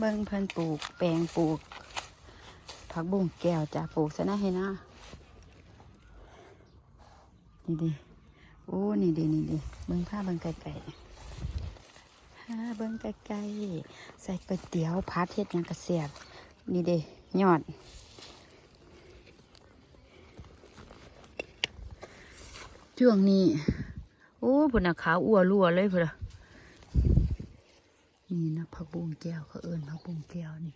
เบิ่งเพิ่นปลูกแปลงปลูก ผักบุ้งแก้วจ้ะปลูกซะนะให้นะนี่ดิโอ้นี่ดินี่ดิเบิ่งผ้าเบิ่งไก่ๆผ้าเบิ่งไก่ๆใส่ก๋วยเตี๋ยวพัดเฮ็ดยังกระเสียบนี่ดิยอดช่วงนี้ โอ้พุ่นนะขาวอ้วรัวเลยพุ่นนะ นี่นะผักบุ้งแก้วเขาเอิ้นผักบุ้งแก้วนี่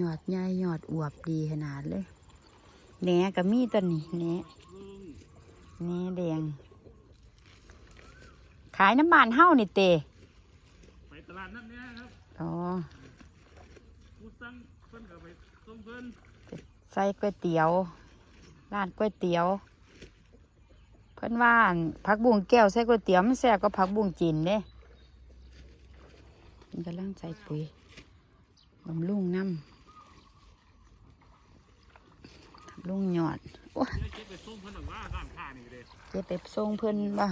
ยอดใหญ่ยอดอวบดีขนาดเลยแหนก็มีตัวนี้แหนแหนแดง ขายน้ำมันเฮ้านี่เตไปตลาดนั่นเนี่ยครับอ๋อผู้สั่งเพิ่นก็ไปส่งเพิ่นใส่ก๋วยเตี๋ยวร้านก๋วยเตี๋ยว เพิ่นว่าอั่นผักบุ้งแก้วใส่ก๋วยเตี๋ยวมันแซ่บก็ผักบุ้งจีนเด้ มันกำลังใส่ปุ๋ยบำรุงน้ำบำรุงหยอดโอ้ยเก็บไปส่งเพิ่นว่าร้านค้านี่เด้เจะไปส่งเพิ่นบ่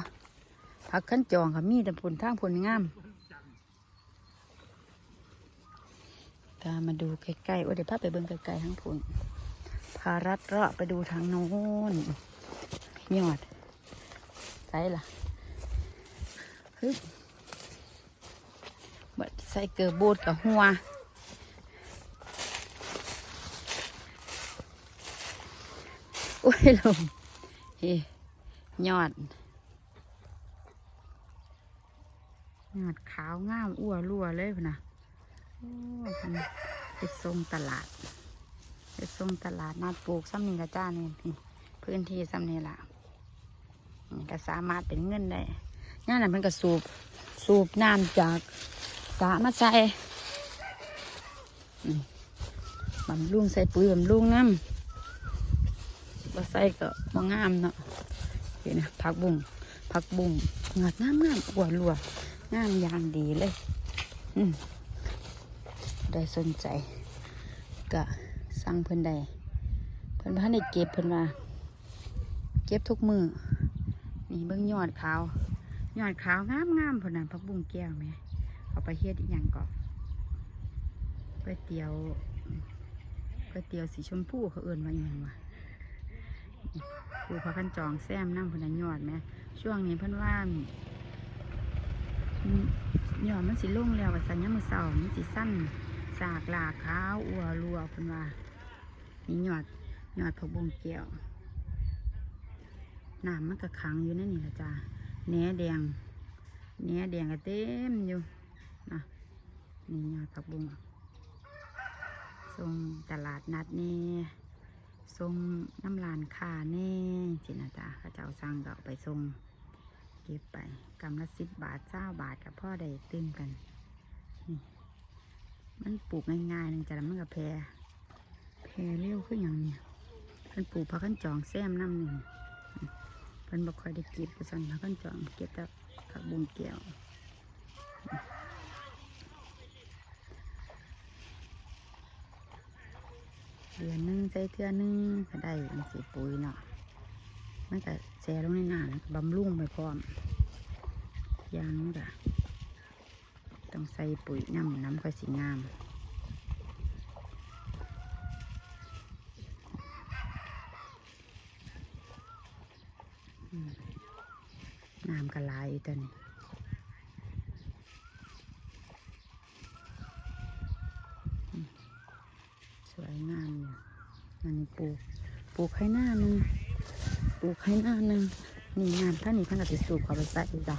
ผักขั้นจองค่ะมีแต่ผลทางผลงามตามาดูใกล้ๆโอ้เดี๋ยวพาไปเบิ่งไกลๆทั้งผลพารัดเลาะไปดูทางโน้นหยอดใส่ล่ะฮึ ใส่เกลือบูดกับหัวโอ้ยลมเฮ้ยอด ยอดขาวงามอ้วรั่วเลยพนะโอ้มันไปส่งตลาดไปส่งตลาดนัดปลูกซ้ำนี่ละจ้านี่นี่พื้นที่ซ้ำนี่ละก็สามารถเป็นเงินได้ย่านนั้นมันก็สูบ สูบน้ำจาก สามาใส่บำรุงใส่ปุ๋ยบำรุงน้ำบ่ใส่ก็บ่งามเนาะเห็นนะผักบุ้งผักบุ้งงาดงามงามอ้วรัวงามยางดีเลย อืมได้สนใจ ก็สั่งเพิ่นได้เพิ่นพันได้เก็บเพิ่นว่าเก็บทุกมือนี่เบิ่งยอดขาว ยอดขาวงามงามเพิ่นน่ะผักบุ้งแก้วแหม่ เอาไปเฮ็ดอีหยังก็ก๋วยเตี๋ยวก๋วยเตี๋ยวสีชมพูเขาเอิ้นว่าอีหยังวะปูพระกันจองแซมน้ำเพิ่นยอดแหมช่วงนี้เพิ่นว่าอืมยอดมันสิลงแล้วสัญญามมือเสามันสิสั้น สากลาขาวอัวรัวเพิ่นว่านี่ยอดหยอดผักบงเกี่ยวน้ำมันก็ขังอยู่ในนี่ละจ้าแหนแดงแหนแดงก็เต็มอยู่ นะนี่ยอดผักบุงส่งตลาดนัดนี่ส่งน้ำลานค่าแน่สินะจ้าเขาเจ้าสั่งก็เอาไปส่งเก็บไปกำละสิบบาทเจ้าบาทกับพ่อได้ตื่มกันนี่มันปลูกง่ายๆนึงจะแล้วมันก็แพรแพรเร็วขึ้นอย่างเนี้มันปลูกผักกันจองแซมน้ำหนึ่งเพิ่นบ่ค่อยได้เก็บไปสั่นผักกันจองเก็บแต่ผักบุ้งแก้ว ดือนนึงใส่เทื่อนึงก็ได้อันสีปุ๋ยเนาะมันก็แช่ลงในน้ำบำรุงไปพร้อมยางมันก็ต้องใส่ปุ๋ยน้ำน้ำค่อยสีงามอืมน้ำกระลายตัวนี้อืมสวยงามอยู่อันนี้ ปลูกปลูกให้หน้าหนึ่งปลูกให้หน้าหนึ่งนี่งานท่านนี้ท่านก็จะสูบเขาไปใส่อีกจ้ะ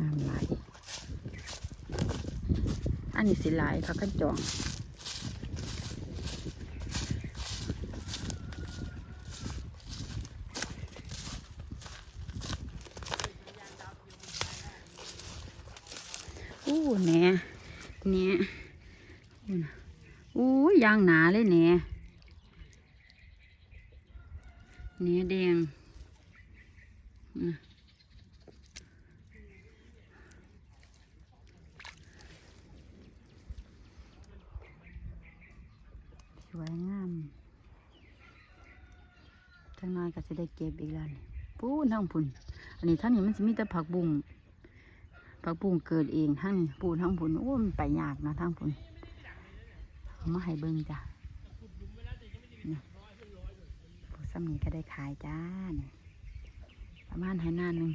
น้ำไหลายอันนี้สิไหลายเขากันจองอู้แหน่แหน่อู้น่ะ อู้ยางหนาเลยแหน่แหน่แดงสวยงามจังน้อยก็จะได้เก็บอีกแล้วนี่ปูนทั้งพุ่น อันนี้ท่านนี้มันจะมีแต่ผักบุ้งผักบุ้งเกิดเองทั้งนี้ปูทั้งผุนโอ้มันไปยากนะทั้งผุน เอามาให้เบิ้งจ้ะนี่ปูซ้ำนี้ก็ได้ขายจ้าประมาณให้หน้าหนึ่ง